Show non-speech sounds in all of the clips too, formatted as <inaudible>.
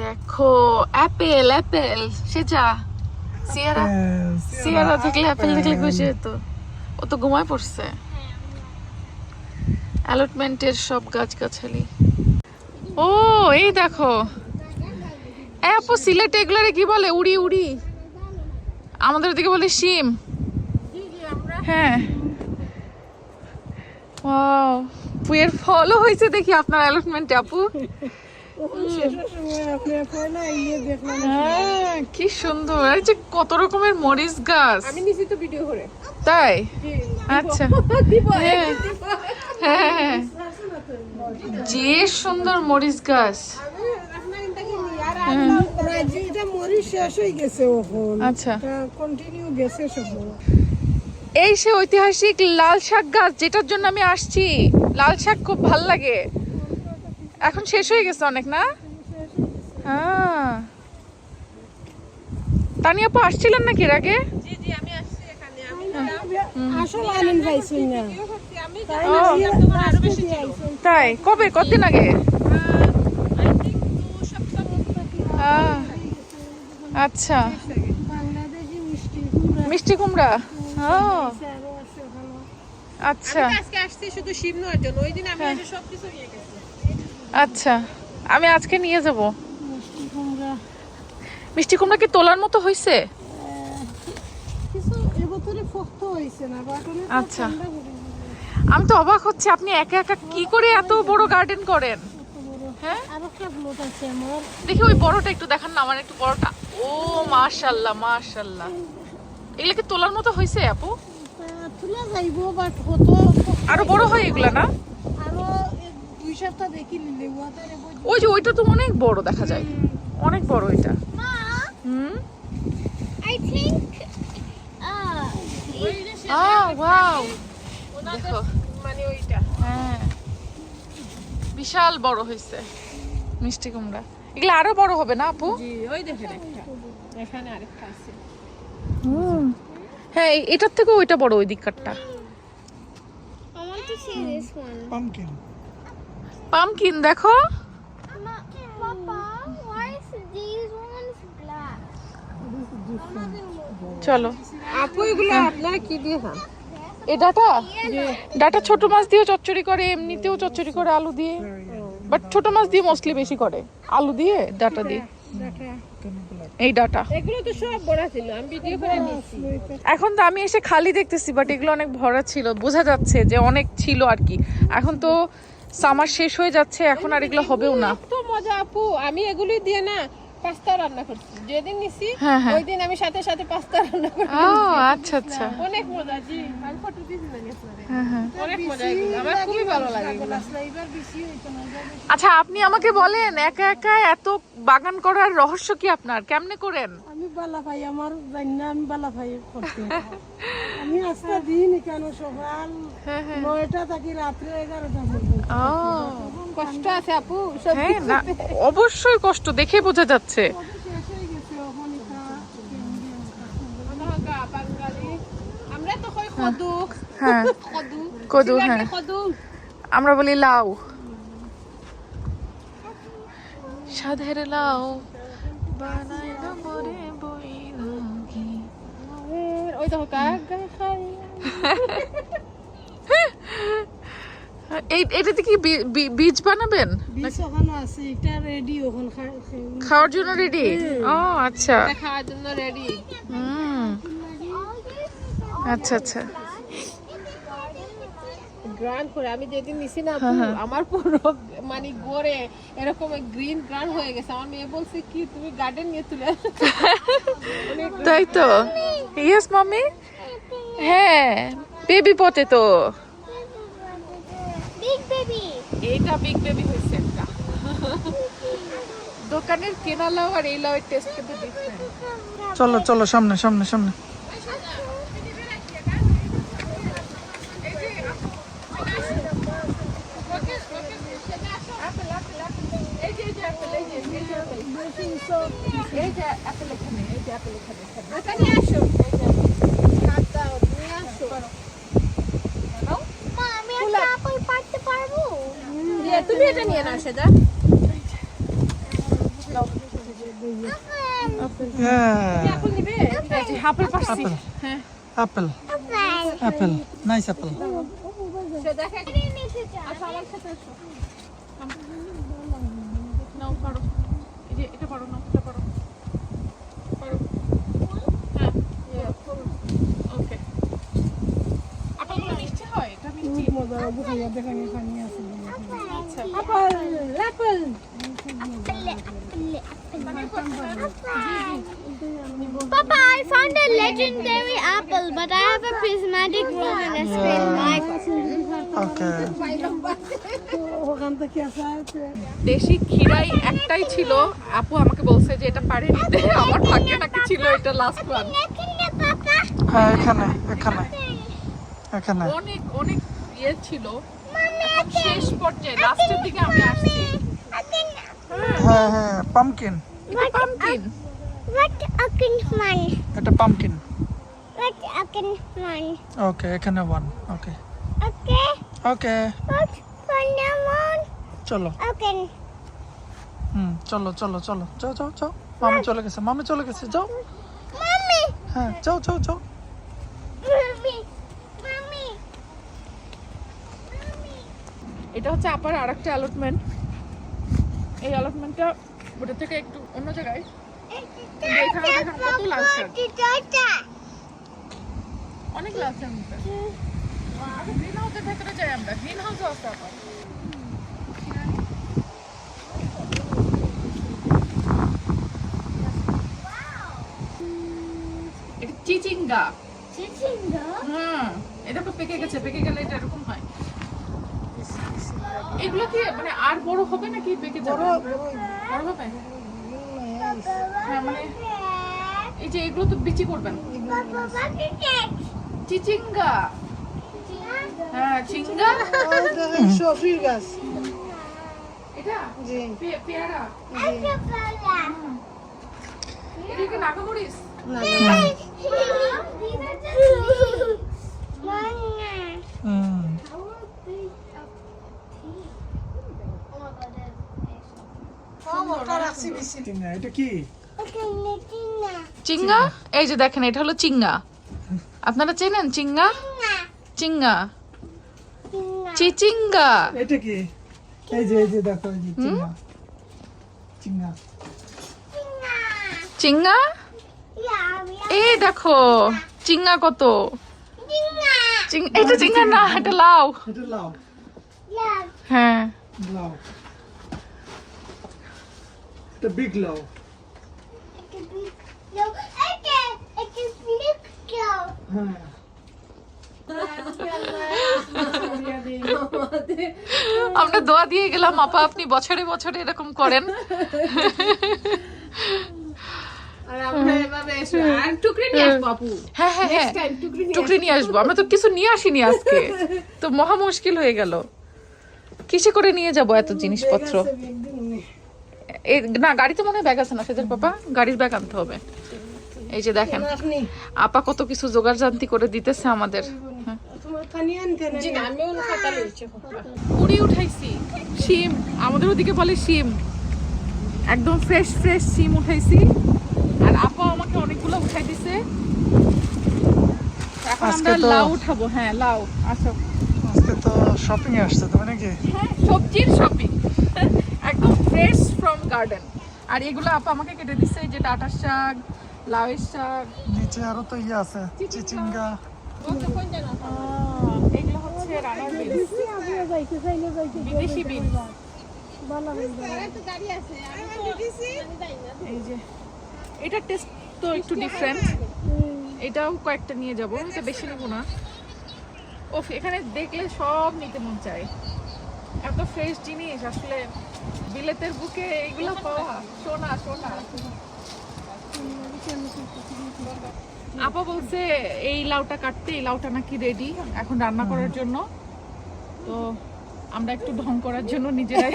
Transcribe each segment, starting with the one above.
দেখো Apple Apple সেটা সিয়ারা সিয়ারা। থাকলে অ্যাপেল দেখলে খুশি হতো। ও তো ঘুমায় পড়ছে। অ্যালটমেন্টের সব গাছগাছালি। ও এই দেখো। আপু সিলেটে এগুলারে কি বলে? উড়ি উড়ি। আমাদের দিকে বলে শিম। হ্যাঁ। ওয়াও পুয়ের ফলও হয়েছে দেখি আপনার অ্যালটমেন্টে আপু। হ্যাঁ কি। সুন্দর। আর যে কত রকমের মরিচ গাছ। আমি নিছি তো ভিডিও করে। তাই? আচ্ছা। <laughs> হ্যাঁ। হ্যাঁ হ্যাঁ। যে সুন্দর মরিচ গাছ। হয়ে। আচ্ছা। এই সে ঐতিহাসিক লাল শাক গাছ যেটার জন্য আমি আসছি। লাল শাক খুব ভালো লাগে। এখন শেষ হয়ে গেছে অনেক না? হ্যাঁ। আপু আসছিলেন নাকি এর আগে? জি জি আমি আসছি এখানে। আমি আসল আনন্দ পাইছি না। আমি তাই কবে? কতদিন আগে? আচ্ছা। মিষ্টি কুমড়া। ও। আচ্ছা। আজকে আসছি শুধু শিব নেওয়ার জন্য। ওই দিন আমি এসে সব কিছু নিয়ে গেছি। আচ্ছা আমি আজকে নিয়ে যাব। মিষ্টি কুমড়া। কি তোলার মতো হয়েছে তো আচ্ছা। আমি তো অবাক হচ্ছে আপনি একা একা কি করে এত বড় গার্ডেন করেন। হ্যাঁ? দেখি ওই বড়টা একটু দেখান না আমার একটু বড়টা। ও মাশাল্লাহ মাশাল্লাহ। এগুলো কি তোলার মতো হয়েছে আপু? তোলা যাইব বাট কত আরও বড় হয় এগুলা না? এক দুই সপ্তাহ দেখি ওই যে ওইটা তো অনেক বড় দেখা যায়। অনেক বড় এটা। হুম? I think ah wow. দেখো। মানে ওইটা। হ্যাঁ। বিশাল বড় হয়েছে মিষ্টি কুমড়া। এগুলো আরও বড় হবে না আপু? জি ওই দেখেন একটা। এখানে আরেকটা আছে। হ্যাঁ এটার থেকে ওইটা বড় ওই দিককারটা। I want to see this one. Pumpkin দেখো? চলো। আপু এগুলো আপনারা কি দিয়ে খান? এই ডাটা? ডাটা ছোট মাছ দিয়ে চচ্চড়ি করে এমনিতেও চচ্চড়ি করে আলু দিয়ে। বাট ছোট মাছ দিয়ে মোস্টলি বেশি করে। আলু দিয়ে ডাটা দিয়ে। এই ডাটা। এগুলো তো সব বড় ছিল আমি ভিডিও করে নিয়েছি। এখন তো আমি এসে খালি দেখতেছি বাট এগুলো অনেক ভরা ছিল। বোঝা যাচ্ছে যে অনেক ছিল আর কি। এখন তো সামার শেষ হয়ে যাচ্ছে এখন আর এগুলো হবেও না। তো মজা আপু। আমি এগুলি দিয়ে না পাস্তা রান্না করছি। যেদিন নিছি হ্যাঁ, হ্যাঁ। ওই দিন আমি সাথে সাথে পাস্তা রান্না করি ও আচ্ছা আচ্ছা। অনেক মজা জি। আমি ফটো আপনাদের। হ্যাঁ হ্যাঁ। অনেক মজা এগুলো। আমার খুবই ভালো লাগে এগুলো। এবার বেশি হইতো না এবার আচ্ছা আপনি আমাকে বলেন একা একা এত বাগান করার রহস্য কি আপনার? কেমনে করেন? আমি বালা ভাই আমার জানি না আমি বালা ভাই করতে আমি আজকে দিন কেন? সকাল নয়টা থাকি রাত্রে এগারোটা কষ্ট আছে আপু হ্যাঁ অবশ্যই কষ্ট দেখে বোঝা যাচ্ছে। হয়ে হ্যাঁ কদু। <laughs> কদু হ্যাঁ। আমরা বলি লাউ। সাধের লাউ। ওই দেখো <laughs> এই এটাতে কি বীজ বানাবেন? বিষ ওখানে আছে এটা রেডি ওখান খাওয়ার জন্য রেডি ও আচ্ছা। খাওয়ার জন্য রেডি হুম। আচ্ছা আচ্ছা। গ্রান করে আমি যেদিন নিছি না আমার পুরো মানে গড়ে এরকম গ্রিন গ্রান হয়ে গেছে। আমার মেয়ে বলছে কি তুমি গার্ডেন নিয়ে তুলে। <laughs> তাই তো। ইয়েস মাম্মি হ্যাঁ বেবি পটে তো এইটা বিগ বেবি হয়েছে একটা দোকানের কেনা লাউ আর এই লাউয়ের টেস্ট কিন্তু ডিফারেন্ট চলো চলো সামনে সামনে সামনে আচ্ছা, নিয়ে আসো হাত দাও, নিয়ে আসো। মা আমি একটা আপেল পারতে পারব ইয়ে, তুমি এটা নিয়ে নাও সেটা. আপেল নিবে এই যে আপেল পাচ্ছি Apple. Apple. Apple. Nice apple. সে দেখে আমার সাথে এসো নাও পারো এই যে এটা পারো নাও এটা পারো হ্যাঁ ওকে আপেলগুলো মিষ্টি হয় এটা মিষ্টি মজা বুঝাইয়া দেখেন এখানে আছে আচ্ছা apple apple Papa, I found a legendary apple, but I have a prismatic room in a spin. আছে দেশি ক্ষীরাই একটাই ছিল। আপু আমাকে বলছে যে এটা পারে নিতে আমার ভাগ্যে নাকি ছিল? এটা লাস্ট ওয়ান হ্যাঁ এখানে এখানে এখানে। অনেক অনেক ইয়ে ছিল। শেষ পর্যায়ে লাস্টের দিকে আমি আসছি হ্যাঁ হ্যাঁ pumpkin pumpkin What a man. এটা pumpkin What a man. Okay এখানে one okay Okay. Okay What for the moon? চলো Okay. হুম চলো চলো চলো যাও যাও যাও মামি চলে গেছে মামি চলে গেছে যাও Mommy. হ্যাঁ যাও যাও যাও এটা হচ্ছে আপার আরেকটা অ্যালটমেন্ট এই অ্যালটমেন্টটা ওটা থেকে একটু অন্য জায়গায়। এখানে দেখেন কত লাল অনেক লাল শাক নিতে গ্রিন হাউসের ভেতরে যাই আমরা। গ্রিন হাউসও আছে আবার। এটা চিচিঙ্গা। হুম এটা তো পেকে গেছে। পেকে গেলে এটা এরকম হয়। এগুলো কি মানে আর বড় হবে নাকি পেকে যাবে? বড় হবে। হ্যাঁ মানে এই যে এগুলো তো বিচি করবেন। চিচিঙ্গা। হ্যাঁ চিঙ্গা। সফির গাছ। এটা? জি। পেয়ারা। এটা কি নাগামরিচ? এটা কি? চিঙ্গা এই যে দেখেন এটা হলো চিঙ্গা আপনারা চেনেন চিঙ্গা চিঙ্গা চিচিঙ্গা এটা কি? এই যে এই যে দেখো এই যে চিংড়া। চিংড়া। চিঙ্গা এই দেখো চিঙ্গা কত। এটা চিঙ্গা না এটা লাউ। এটা লাউ। হ্যাঁ। লাউ। এটা বিগ লাউ হ্যাঁ। আমরা দোয়া দিয়ে গেলাম আপা আপনি বছরে বছরে এরকম করেন। হ্যাঁ হ্যাঁ টুকরি নিয়ে আসব। আমরা তো কিছু নিয়ে আসিনি আজকে। তো মহা মুশকিল হয়ে গেল। কিসে করে নিয়ে যাব এত জিনিসপত্র? এই না গাড়িতে মনে হয় ব্যাগ আছে না সেদের পাপা গাড়ির ব্যাগ আনতে হবে। এই যে দেখেন আপনি আপা কত কিছু জোগাড় জান্তি করে দিতেছে আমাদের হ্যাঁ। পুরি উঠাইছি শিম আমাদের ওদিকে বলে শিম। একদম ফ্রেশ ফ্রেশ শিম উঠাইছি। আর আপা আমাকে অনেকগুলো উঠাই দিছে। এখন আজকে আমরা লাউ উঠাবো হ্যাঁ লাউ আসো। আজকে তো শপিং এ আসছে নাকি? হ্যাঁ সবজির শপিং ফ্রেশ ফ্রম গার্ডেন। আর এগুলো আপা আমাকে কেটে দিচ্ছে যে ডাটার শাক লাউয়ের শাক। নিচে আরও তো ইয়ে আছে চিচিঙ্গা। এগুলো হচ্ছে রানার বিনস। বিদেশি বিনস। এই যে এটা টেস্ট তো একটু ডিফারেন্ট এটাও কয়েকটা নিয়ে যাব এটা বেশি নেব না। ওফ এখানে দেখলে সব নিতে মন চায়। এত ফ্রেশ জিনিস আসলে বিলেতের বুকে এগুলো পাওয়া। সোনা সোনা। আপা বলছে এই লাউটা কাটতে এই লাউটা নাকি রেডি এখন রান্না করার জন্য। তো আমরা একটু ঢং করার জন্য নিজেরাই।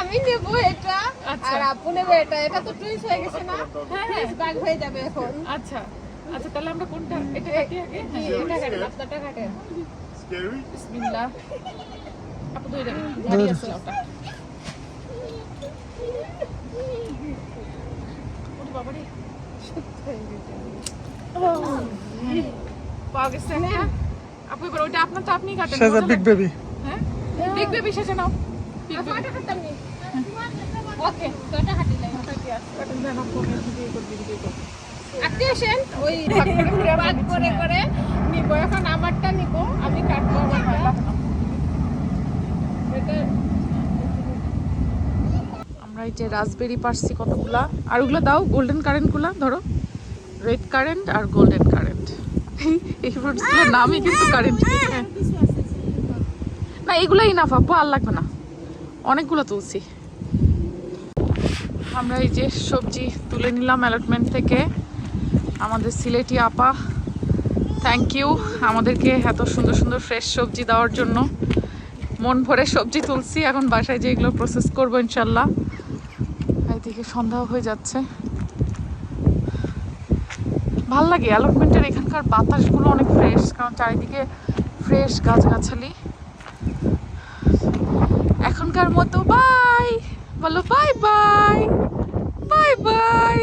আমি নেব এটা আচ্ছা। আর আপু নেবে এটা। এটা তো টুইস হয়ে গেছে না? হ্যাঁ, হ্যাঁ। টুইস বাগ হয়ে যাবে এখন। আচ্ছা আচ্ছা তাহলে আমরা কোনটা? এটা কাটি আগে? এটা কাটেন আপনারটা কাটেন বিসমিল্লাহ আপু ধরে দেবেন ভারী আছে লাউটা আপু এবার ওইটা আপনার তো আপনি কাটেন সাজা বিগ বেবি হ্যাঁ বিগ বেবি সেজে নাও বিগ ওকে কটা আসেন, ওই ভাগ করে করে নিব। এখন আমারটা নিব, আমি কাটবো আমারটা। আমরা এই যে রাসবেরি পারছি কতগুলা? আর ওগুলো দাও গোল্ডেন কারেন্টগুলা ধরো। রেড কারেন্ট আর গোল্ডেন কারেন্ট এই ফ্রুটসগুলোর নামই কিন্তু কারেন্ট না, এগুলোই না, আপু, আর লাগবে না। অনেকগুলো তুলছি। আমরা এই যে সবজি তুলে নিলাম অ্যালটমেন্ট থেকে। আমাদের সিলেটি আপা থ্যাংক ইউ আমাদেরকে এত সুন্দর সুন্দর ফ্রেশ সবজি দেওয়ার জন্য। মন ভরে সবজি তুলছি, এখন বাসায় যে এগুলো প্রসেস করব ইনশাল্লাহ। এইদিকে সন্ধ্যা হয়ে যাচ্ছে। ভালো লাগে অ্যালটমেন্টের এখানকার বাতাসগুলো অনেক ফ্রেশ কারণ চারিদিকে ফ্রেশ গাছগাছালি। এখনকার মতো বাই বলো বাই বাই বাই বাই